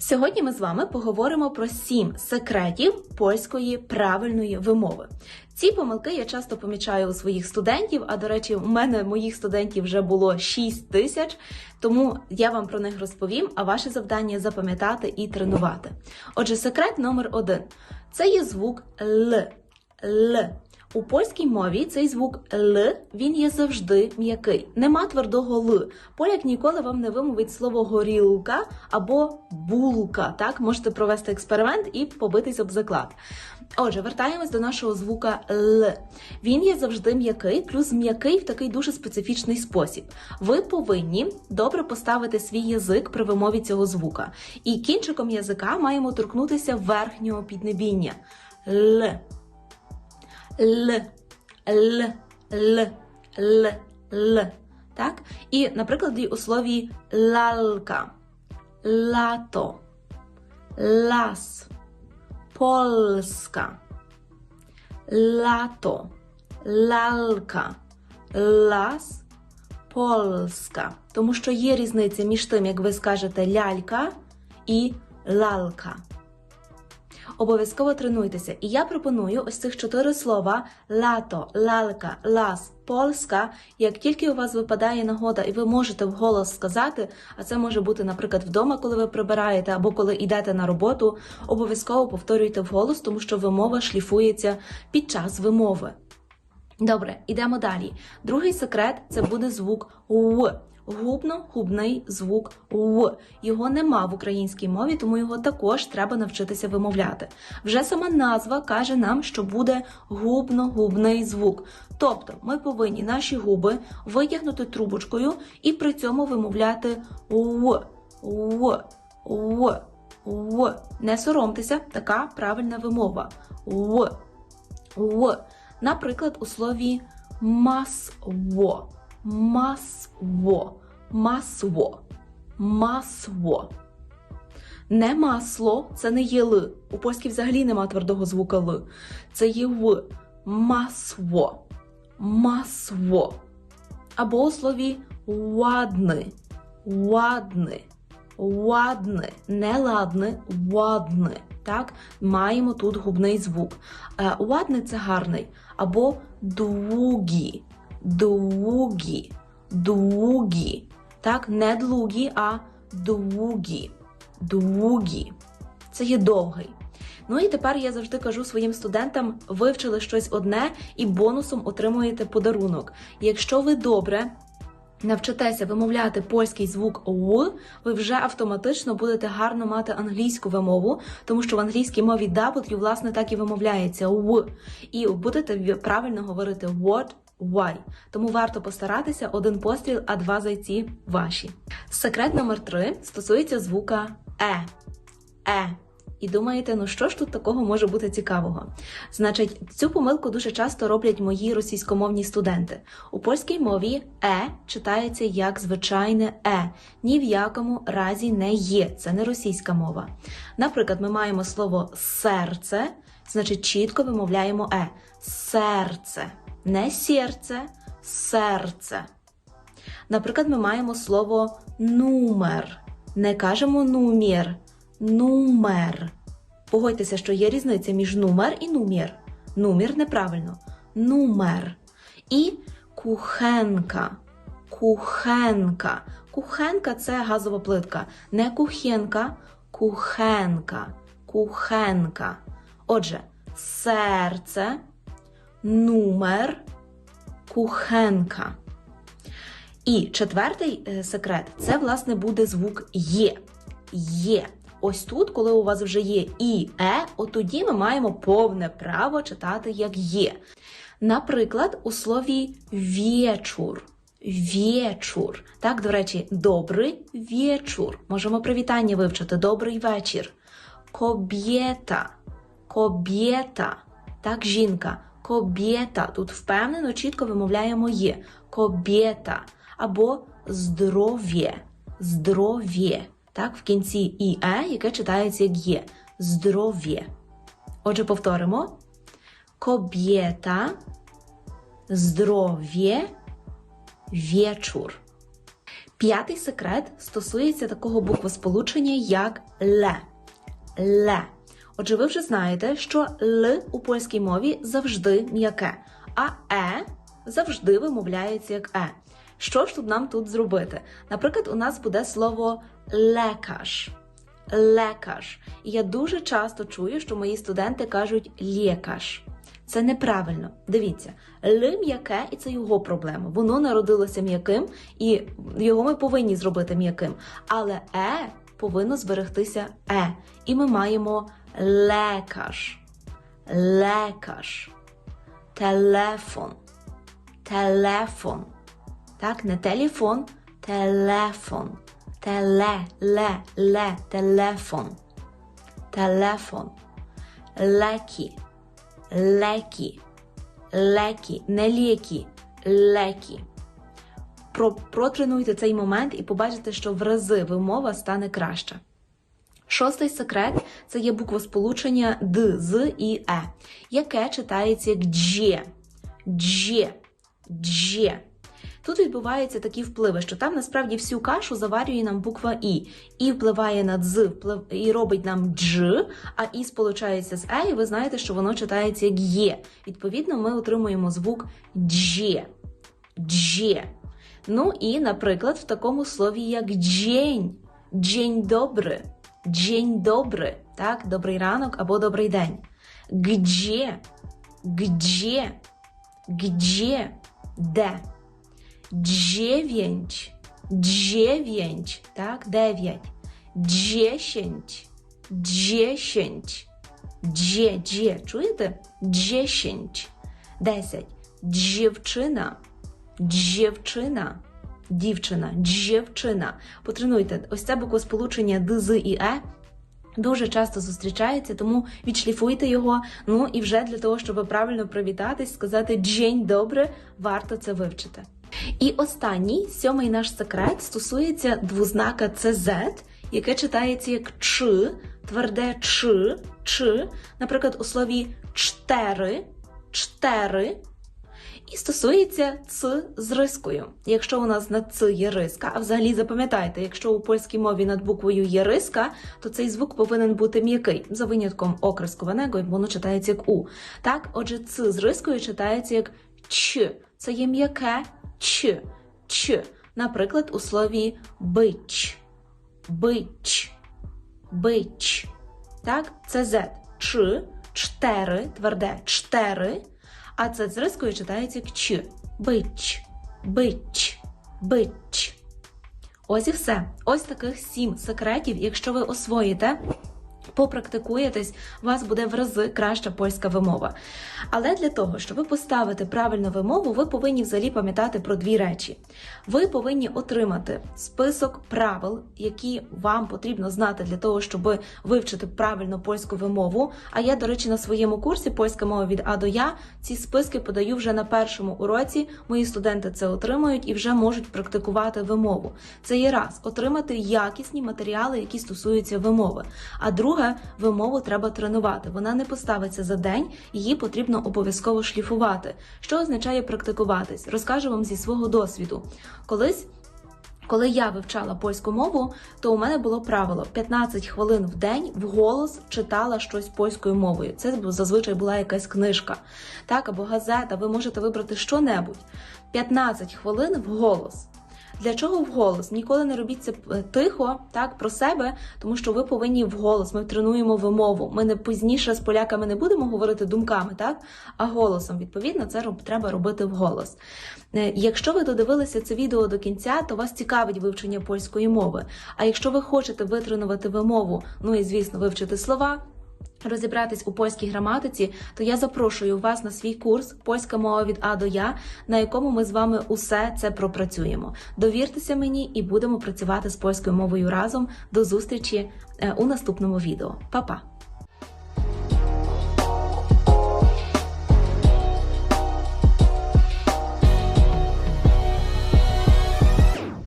Сьогодні ми з вами поговоримо про сім секретів польської правильної вимови. Ці помилки я часто помічаю у своїх студентів. А до речі, у мене моїх студентів вже було 6 тисяч, тому я вам про них розповім. А ваше завдання запам'ятати і тренувати. Отже, секрет номер один це є звук Л. Л. У польській мові цей звук Л він є завжди м'який. Нема твердого Л. Поляк ніколи вам не вимовить слово горілка або булка. Так, можете провести експеримент і побитись об заклад. Отже, вертаємось до нашого звука Л. Він є завжди м'який, плюс м'який в такий дуже специфічний спосіб. Ви повинні добре поставити свій язик при вимові цього звука. І кінчиком язика маємо торкнутися верхнього піднебіння. Л. Л, Л, Л, Л, Л. Так? І, наприклад, у слові лалка, лато, лас, Polska, lato, lalka, las, Polska. Тому що є різниця між тим, як ви скажете лялька і лалка. Обов'язково тренуйтеся. І я пропоную ось цих чотири слова лато, лалка, лас, польська. Як тільки у вас випадає нагода, і ви можете вголос сказати, а це може бути, наприклад, вдома, коли ви прибираєте, або коли йдете на роботу, обов'язково повторюйте вголос, тому що вимова шліфується під час вимови. Добре, ідемо далі. Другий секрет це буде звук В. Губно-губний звук В. Його нема в українській мові, тому його також треба навчитися вимовляти. Вже сама назва каже нам, що буде губно-губний звук. Тобто ми повинні наші губи витягнути трубочкою і при цьому вимовляти В, В, В, В. Не соромтеся, така правильна вимова. В, В. Наприклад, у слові масво. Масво. Масло. Масло. Не масло, це не є Л. У польській взагалі нема твердого звука Л. Це є В. Масло. Масло. Або у слові ладний. Ладний. Ладний. Не ладний, ладний. Так, маємо тут губний звук. Е, Ладний це гарний. Або двугі. Двугі. Двугі. Так, не длугі, а двугі. Двугі. Це є довгий. Ну і тепер я завжди кажу своїм студентам: вивчили щось одне і бонусом отримуєте подарунок. Якщо ви добре навчитеся вимовляти польський звук В, ви вже автоматично будете гарно мати англійську вимову, тому що в англійській мові W, власне, так і вимовляється В. І будете правильно говорити what, why. Тому варто постаратися один постріл, а два зайці ваші. Секрет номер три стосується звука Е. Е. І думаєте, ну що ж тут такого може бути цікавого? Значить, цю помилку дуже часто роблять мої російськомовні студенти. У польській мові е читається як звичайне е, ні в якому разі не є. Це не російська мова. Наприклад, ми маємо слово серце, значить чітко вимовляємо е. Серце. Не серце, серце. Наприклад, ми маємо слово нумер. Не кажемо нумір, нумер. Погодьтеся, що є різниця між нумер і нумір. Нумір неправильно. Нумер. І кухенка. Кухенка. Кухенка це газова плитка. Не кухенка, кухенка. Кухенка. Отже, серце, нумер, кухенка. І четвертий е, секрет це власне буде звук є. Є. Ось тут, коли у вас вже є і е, от тоді ми маємо повне право читати як є. Наприклад, у слові вєчур. Вєчур. Так, до речі, добрий вєчур. Можемо привітання вивчити. Добрий вечір. Кобєта. Кобєта. Так, жінка. Кобєта. Тут впевнено, чітко вимовляємо є. Кобєта. Або здоров'я. Здоров'я. Так, в кінці і е, яке читається як є. Здоров'я. Отже, повторимо. Кобєта, здоров'я, вечір. П'ятий секрет стосується такого буквосполучення, як ле. Ле. Отже, ви вже знаєте, що Л у польській мові завжди м'яке, а Е завжди вимовляється як Е. Що ж тут нам тут зробити? Наприклад, у нас буде слово лекаш. Лекаш. І я дуже часто чую, що мої студенти кажуть лєкаш. Це неправильно. Дивіться, Л м'яке, і це його проблема. Воно народилося м'яким, і його ми повинні зробити м'яким. Але Е повинно зберегтися Е. І ми маємо лекаш, лекаш, телефон, телефон. Так, не телефон, телефон. Теле, ле, ле, телефон. Телефон. Лекі, лекі, лекі, не ліки, лекі. Протренуйте цей момент і побачите, що в рази вимова стане краща. Шостий секрет це є буквосполучення Д, З і Е, яке читається як дже, дже, дже. Тут відбуваються такі впливи, що там насправді всю кашу заварює нам буква І. І впливає на дз, вплив, і робить нам дж, а і сполучається з е, і ви знаєте, що воно читається як є. Відповідно, ми отримуємо звук дже, дже. Ну і, наприклад, в такому слові, як джень, джень добре, dzień dobry, tak? Dobry ranok albo dobry dzień. Gdzie? Gdzie? Gdzie? D. Dziewięć. Dziewięć, tak? Dziewięć. Dziesięć. Dziesięć. Dzie, dzie. Czujecie? Dziesięć. Dziesięć. Dziewczyna. Dziewczyna. Дівчина, дівчина. Потренуйте, ось це буквосполучення Д, З і Е Дуже часто зустрічається, тому відшліфуйте його. Ну і вже для того, щоб правильно привітатись, сказати «Джень добре, варто це вивчити. І останній сьомий наш секрет стосується двознака CZ, яке читається як Ч, тверде Ч, Ч, наприклад, у слові чтери, чтери. І стосується ц з рискою. Якщо у нас над ц є риска, а взагалі запам'ятайте, якщо у польській мові над буквою є риска, то цей звук повинен бути м'який, за винятком окрискуваного, воно читається як у. Так, отже, ц з рискою читається як ч. Це є м'яке ч, ч. Наприклад, у слові бич, бич, бич. Так, це з ч, чтери, тверде чтери. А це зразкою читається як ч. Бич, бич, бич. Ось і все. Ось таких сім секретів, якщо ви освоїте. Попрактикуєтесь, у вас буде в рази краща польська вимова. Але для того, щоб поставити правильну вимову, ви повинні взагалі пам'ятати про дві речі. Ви повинні отримати список правил, які вам потрібно знати для того, щоб вивчити правильно польську вимову. А я, до речі, на своєму курсі польська мова від А до Я ці списки подаю вже на першому уроці. Мої студенти це отримують і вже можуть практикувати вимову. Це є раз отримати якісні матеріали, які стосуються вимови. А друге вимову треба тренувати. Вона не поставиться за день, її потрібно обов'язково шліфувати. Що означає практикуватись? Розкажу вам зі свого досвіду. Колись. Коли я вивчала польську мову, то у мене було правило 15 хвилин в день вголос читала щось польською мовою. Це зазвичай була якась книжка, так або газета. Ви можете вибрати що-небудь. 15 хвилин вголос. Для чого вголос? Ніколи не робіть це е, тихо, так про себе, тому що ви повинні вголос. Ми тренуємо вимову. Ми не пізніше з поляками не будемо говорити думками, так а голосом. Відповідно, це треба робити вголос. Е, якщо ви додивилися це відео до кінця, то вас цікавить вивчення польської мови. А якщо ви хочете витренувати вимову, ну і звісно, вивчити слова. Розібратись у польській граматиці, то я запрошую вас на свій курс Польська мова від А до Я, на якому ми з вами усе це пропрацюємо. Довіртеся мені і будемо працювати з польською мовою разом. До зустрічі е, у наступному відео. Па-па!